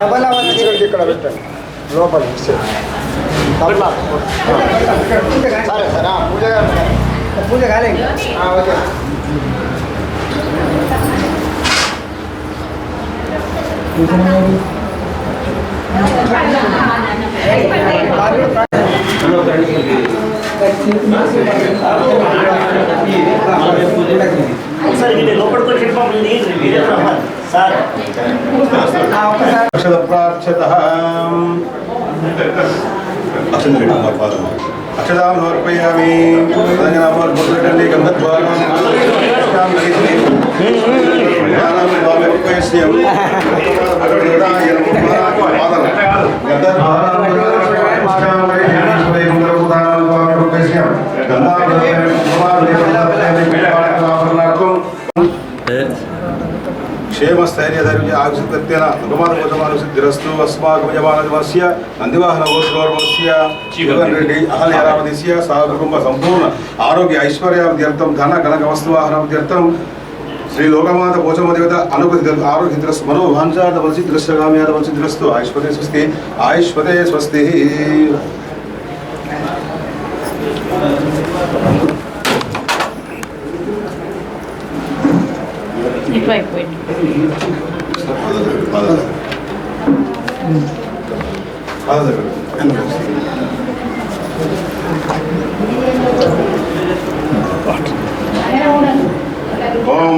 డబ్బల్ అవన్నీ తీసుకెళ్ళి ఇక్కడ పెట్టండి లోపల ఇచ్చేయండి. తప్ప. సరే సరే ఆ, పూజ గారు పూజ కాలే ఆ, ఓకే ఒకసారి వీళ్ళు లోపలికి వచ్చి పంపింది వీరే రమ్మని సార్ అక్షత ప్రాక్షత అక్షతాం సమర్పయామి తదనంతరం గంధద్వారం క్షేమస్థైర్యధైర్య ఆయుషత్యన భగవానుసిద్ధిరస్తు అస్మాకమయమానదివస్య నందివాహన జీవన్ రెడ్డి అహల్యరామదిస్య సహ కుటుంబ సంపూర్ణ ఆరోగ్య ఐశ్వర్యాభిత్యర్థం ధన గణక వస్తువాహనాభిత్యర్థం శ్రీ లోకమాత పోచమ దేవత అనుపతి ఆరోగ్యద్రస్తు మనో వాంఛాత వలసిద్రశ్చగామ్యాత వలసిద్రస్తు ఆయుష్పదే స్వస్తి ఆయుష్పదే స్వస్తి. ఇటు అయిపోయింది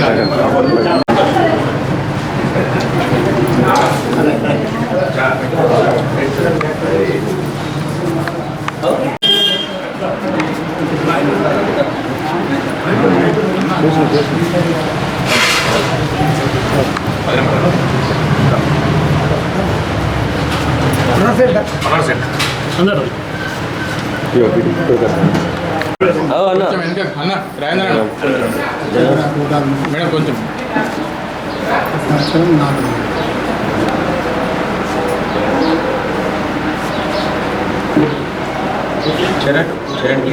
అనండి, అన్న. మేడం కొంచెం. చరణ్ చరణ్.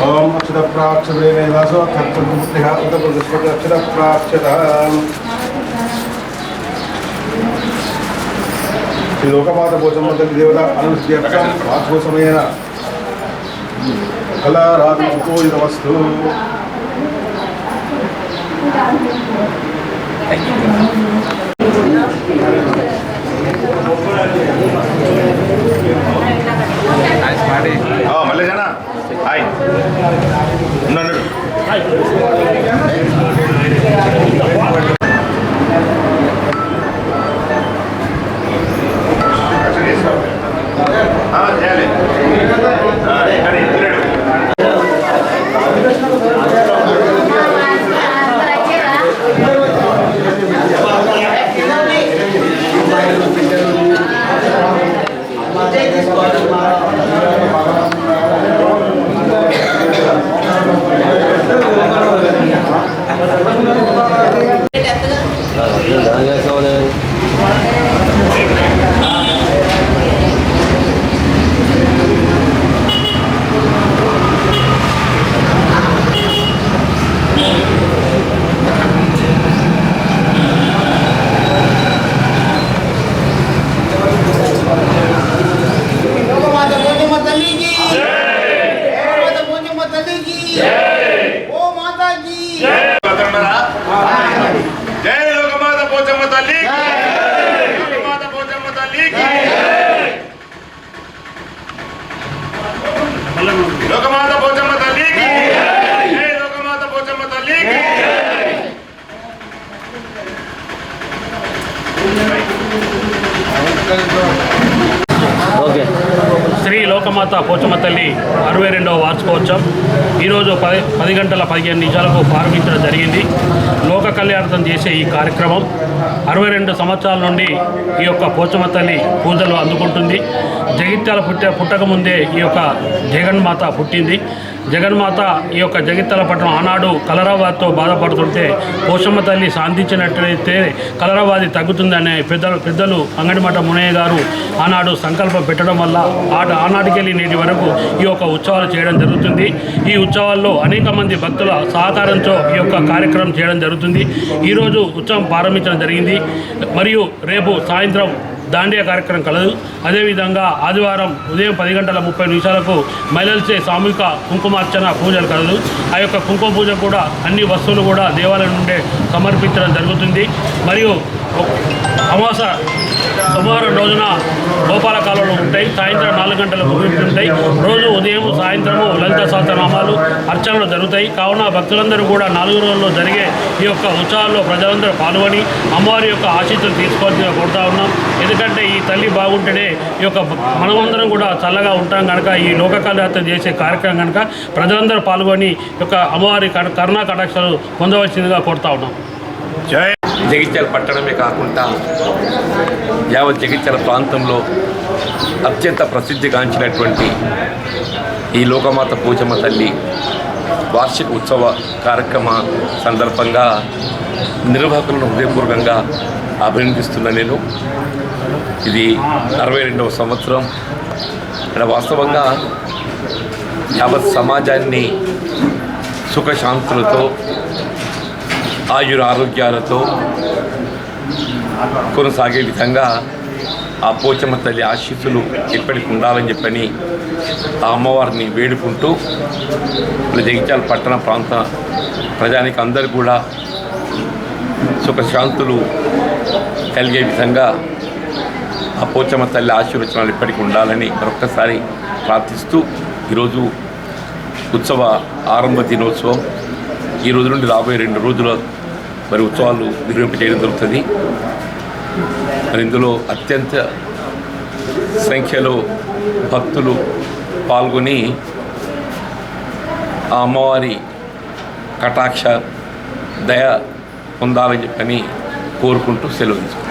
ఓం అక్షత ప్రాక్షతే వేదాసో కర్తృపుత్రిహ ఉదపురుషస్పతి అక్షత ప్రాక్షత శ్రీ లోకమాత భోజమ దేవత అనుష్ఠ్యర్థం వాచో సమయేన కళారాధన ఉపయోగిత వస్తు మల్లేశనా なんでお願。బోజమ్మ తల్లి మాత బోజమ్మ తల్లి లోకమాత బోజమ్మ తల్లి లోకమాత బోజమ్మ తల్లి Thank you. శ్రీ లోకమాత పోచమ్మ తల్లి అరవై రెండవ వార్షికోత్సవం. ఈరోజు పది పది గంటల పదిహేను నిమిషాలకు ప్రారంభించడం జరిగింది. లోక కళ్యాణం చేసే ఈ కార్యక్రమం అరవై రెండు సంవత్సరాల నుండి ఈ యొక్క పోచమ్మ తల్లి పూజలు అందుకుంటుంది. జగిత్యాల పుట్ట పుట్టకముందే ఈ యొక్క జగన్మాత పుట్టింది. జగన్మాత ఈ యొక్క జగిత్యాల పట్టణం ఆనాడు కలరాబాద్తో బాధపడుతుంటే పోషమ్మ తల్లి సాధించినట్లయితే కలరాబాది తగ్గుతుందనే పెద్దలు పెద్దలు అంగడిమఠ మునయ్య గారు ఆనాడు సంకల్పం పెట్టడం వల్ల ఆట ఆనాటికెళ్ళి నేటి వరకు ఈ యొక్క ఉత్సవాలు చేయడం జరుగుతుంది. ఈ ఉత్సవాల్లో అనేక మంది భక్తుల సహకారంతో ఈ యొక్క కార్యక్రమం చేయడం జరుగుతుంది. ఈరోజు ఉత్సవం ప్రారంభించడం జరిగింది. మరియు రేపు సాయంత్రం దాండియా కార్యక్రమం కలదు. అదేవిధంగా ఆదివారం ఉదయం పది గంటల ముప్పై నిమిషాలకు మహిళలచే సామూహిక కుంకుమార్చన పూజలు కలదు. ఆ యొక్క కుంకుమ పూజ కూడా అన్ని వస్తువులు కూడా దేవాలయం నుండే సమర్పించడం జరుగుతుంది. మరియు అమాస సోమవారం రోజున గోపాల కాలంలో ఉంటాయి. సాయంత్రం నాలుగు గంటలకు ఉంటాయి రోజు ఉదయం సాయంత్రము లలిత సహస్రనామాలు అర్చనలు జరుగుతాయి. కావున భక్తులందరూ కూడా నాలుగు రోజుల్లో జరిగే ఈ యొక్క ఉత్సవాల్లో ప్రజలందరూ పాల్గొని అమ్మవారి యొక్క ఆశీస్సులు తీసుకోవాల్సిందిగా కోరుతా ఉన్నాం. ఎందుకంటే ఈ తల్లి బాగుంటేనే ఈ యొక్క మనమందరం కూడా చల్లగా ఉంటాం కనుక ఈ లోక కళ్యాణం చేసే కార్యక్రమం కనుక ప్రజలందరూ పాల్గొని ఈ యొక్క అమ్మవారి కరుణా కటాక్షాలు పొందవలసిందిగా కోరుతా ఉన్నాం. జై జగిత్యాల పట్టణమే కాకుండా యావత్ జగిత్యాల ప్రాంతంలో అత్యంత ప్రసిద్ధిగాంచినటువంటి ఈ లోకమాత పూజమ్మ తల్లి వార్షిక ఉత్సవ కార్యక్రమ సందర్భంగా నిర్వాహకులను హృదయపూర్వకంగా అభినందిస్తున్న నేను. ఇది అరవై రెండవ సంవత్సరం. ఇక్కడ వాస్తవంగా యావత్ సమాజాన్ని సుఖశాంతులతో ఆయుర ఆరోగ్యాలతో కొనసాగే విధంగా ఆ పోచమ్మ తల్లి ఆశీస్సులు ఎప్పటికి ఉండాలని చెప్పని ఆ అమ్మవారిని వేడుకుంటూ జగిత్యాల పట్టణ ప్రాంత ప్రజానికి అందరు కూడా సుఖశాంతులు కలిగే విధంగా ఆ పోచమ్మ తల్లి ఆశీర్వచనాలు ఎప్పటికీ ఉండాలని మరొక్కసారి ప్రార్థిస్తూ ఈరోజు ఉత్సవ ఆరంభ దినోత్సవం. ఈ రోజు నుండి రాబోయే రెండు రోజుల మరి ఉత్సవాలు నిర్వహింపజేయడం జరుగుతుంది. మరి ఇందులో అత్యంత సంఖ్యలో భక్తులు పాల్గొని ఆ అమ్మవారి కటాక్ష దయ పొందాలని చెప్పని కోరుకుంటూ సెలవు తీసుకుంటాం